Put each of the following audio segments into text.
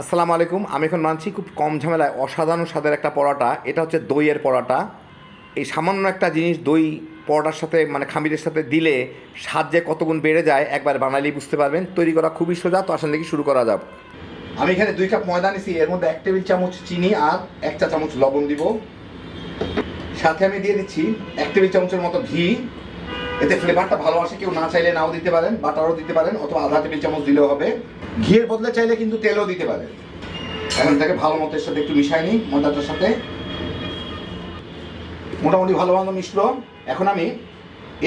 আসসালামু আলাইকুম। আমি এখন মানছি খুব কম ঝামেলায় অসাধারণ স্বাদের একটা পরোটা। এটা হচ্ছে দইয়ের পরোটা। এই সামান্য একটা জিনিস দই পরোটার সাথে মানে খামিরের সাথে দিলে স্বাদ যে কতগুণ বেড়ে যায়, একবার বানালেই বুঝতে পারবেন। তৈরি করা খুবই সোজা, তো আসেন দেখি শুরু করা যাক। আমি এখানে দুই কাপ ময়দা নিছি, এর মধ্যে এক টেবিল চামচ চিনি আর এক চা চামচ লবণ দিব। সাথে আমি দিয়ে দিচ্ছি এক টেবিল চামচের মতো ঘি। এতে ফ্লেভারটা ভালো আসে, কেউ না চাইলে নাও দিতে পারেন, বাটারও দিতে পারেন, অথবা আধা টেবিল চামচ দিলেও হবে। ঘিয়ের বদলে চাইলে কিন্তু তেলও দিতে পারে। এখন তাকে ভালো মতো এর সাথে একটু মিশাই নিই ময়দাটার সাথে। মোটামুটি ভালো ভালো মিশলো এখন আমি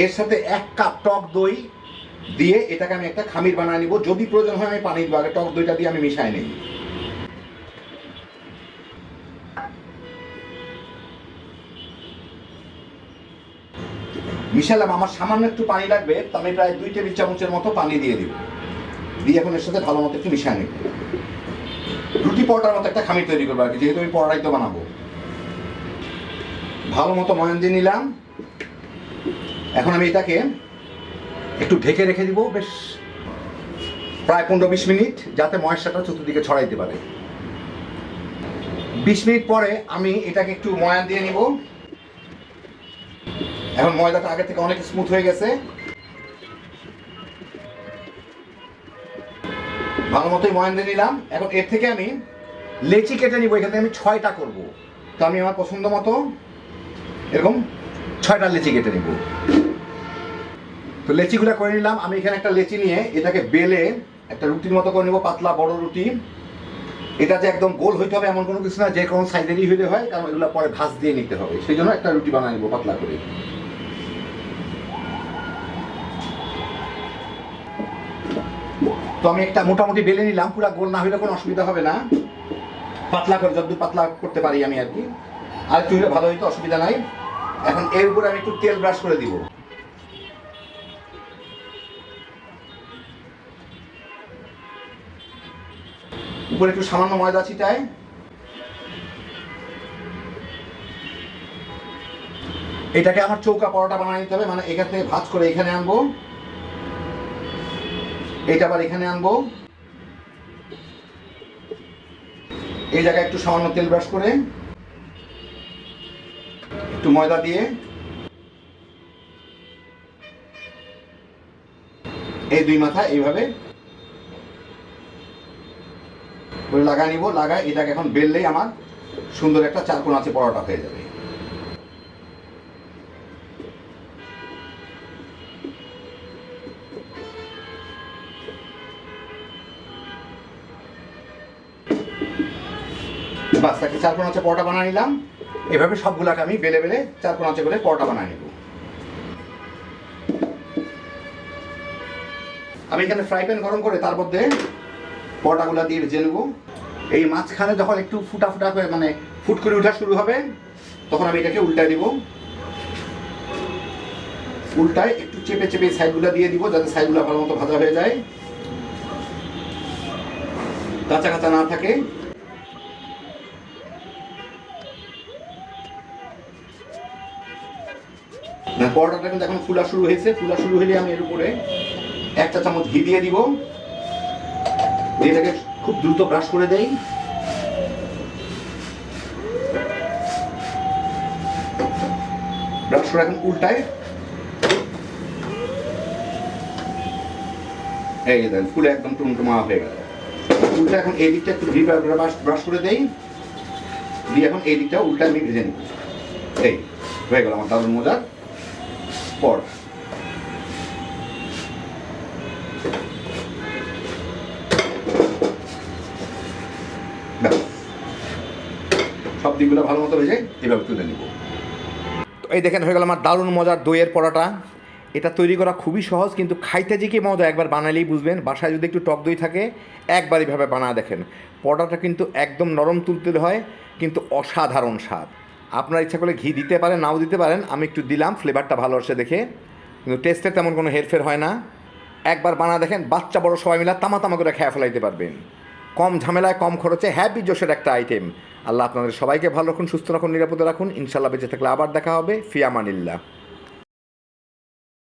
এর সাথে এক কাপ টক দই দিয়ে এটাকে আমি একটা খামির বানিয়ে নিব। যদি প্রয়োজন হয় আমি পানি দিব আগে টক দইটা দিয়ে আমি মিশাই নিই। মিশালাম, আমার সামান্য একটু পানি লাগবে, তো আমি প্রায় দুই টেবিল চামচের মতো পানি দিয়ে দিব। এখন এর সাথে ভালো মতো একটু মিশিয়ে নিব রুটি পরোটার মতো একটা খামির তৈরি করব আর কি, যেহেতু আমি পরোটাই তো বানাবো। ভালো মতো ময়ান দিয়ে নিলাম। এখন আমি এটাকে একটু ঢেকে রেখে দিব, বেশ প্রায় পনেরো বিশ মিনিট, যাতে ময়সাটা চতুর্দিকে ছড়াইতে পারে। বিশ মিনিট পরে আমি এটাকে একটু ময়ান দিয়ে নিব। এখন ময়দাটা আগে থেকে অনেক স্মুথ হয়ে গেছে। ভালো মতোই ময়ান নিলাম। এখন এর থেকে আমি লেচি কেটে নিব, এখান থেকে আমি ছয়টা করব। তো আমি আমার পছন্দ মতো এরকম ছয়টা লেচি কেটে নিব। তো লেচিগুলো করে নিলাম। আমি এখানে একটা লেচি নিয়ে এটাকে বেলে একটা রুটির মতো করে নেব, পাতলা বড় রুটি। এটা যে একদম গোল হইতে হবে এমন কোনো কিছু না, যে কোনো সাইডেরই হইলে হয়, কারণ এগুলো পরে ভাঁজ দিয়ে নিতে হবে। সেই জন্য একটা রুটি বানিয়ে নেব পাতলা করে। তো আমি একটা মোটামুটি বেলে নিলাম, পুরো গোল না হইলে কোনো অসুবিধা হবে না। পাতলা করে যতদূর পাতলা করতে পারি আমি আর কি। আর একটু হলে ভালো হইতো, অসুবিধা নাই। এখন এর উপরে আমি একটু তেল ব্রাশ করে দিব। উপরে একটু সামান্য ময়দা ছিটায় এটাকে আমার চৌকা পরোটা বানিয়ে নিতে হবে মানে এখান থেকে ভাজ করে এখানে আনব। এটা আবার এখানে আনব। এই জায়গায় একটু সামান্য তেল ব্রাশ করে, একটু ময়দা দিয়ে। এই দুই মাথা এইভাবে। লাগাই নিব লাগাই এটাকে এখন বেললেই আমার সুন্দর একটা চারকোন আছে, পরোটা হয়ে যাবে। বাস তাকে চার কোন আছে পরোটা বানিয়ে নিলাম। এভাবে সবগুলাকে আমি বেলে বেলে চার কোন আছে করে পরোটা বানিয়ে নিব। আমি এখানে ফ্রাই প্যান গরম করে তার মধ্যে পরোটাগুলো দিয়ে ভেজে নেব। এই মাঝখানে যখন একটু ফুটা ফুটা করে মানে ফুট করে ওঠা শুরু হবে, তখন আমি এটাকে উল্টায় দিব। উল্টায় একটু চেপে চেপে সাইডগুলো দিয়ে দিব যাতে সাইডগুলো ভালো মতো ভাজা হয়ে যায়। কাঁচা কাঁচা না থাকে। পরোটাটা কিন্তু এখন ফুলা শুরু হয়েছে। ফুলা শুরু হলে আমি এর উপরে একটা চামচ ঘি দিয়ে দিব। এটাকে খুব দ্রুত ব্রাশ করে দেই। ব্রাশ করে এখন উল্টায়। এই যে দেখেন, ফুলে একদম টুমটুমা হয়ে গেল। উল্টা এখন এই দিকটা একটু ঘি ব্রাশ করে দেই। দিয়ে এখন এই দিকটা উল্টা আমি ভেজে নিব। এই, হয়ে গেল আমার দারুণ মজার। পর। সব দিকগুলো ভালো মতো ভেজে এভাবে তুলে নিব। তো এই দেখেন, হয়ে গেল আমার দারুণ মজার দইয়ের পরোটা। এটা তৈরি করা খুবই সহজ, কিন্তু খাইতে যে কি মজা, একবার বানালেই বুঝবেন। বাসায় যদি একটু টক দই থাকে, একবার এইভাবে বানা দেখেন। পরোটাটা কিন্তু একদম নরম তুলতুলে হয়, কিন্তু অসাধারণ স্বাদ। আপনার ইচ্ছা করলে ঘি দিতে পারেন, নাও দিতে পারেন। আমি একটু দিলাম ফ্লেভারটা ভালো আসে দেখে। কিন্তু টেস্টে তেমন কোনো হেরফের হয় না। একবার বানা দেখেন, বাচ্চা, বড় সবাই মিলে তামা তামা করে খেয়ে ফেলাইতে পারবেন। কম ঝামেলায়, কম খরচে হ্যাপি জোশের একটা আইটেম আল্লাহ আপনাদের সবাইকে ভালো রাখুন, সুস্থ রাখুন, নিরাপদে রাখুন। ইনশাল্লাহ বেঁচে থাকলে আবার দেখা হবে। ফিয়ামানিল্লাহ।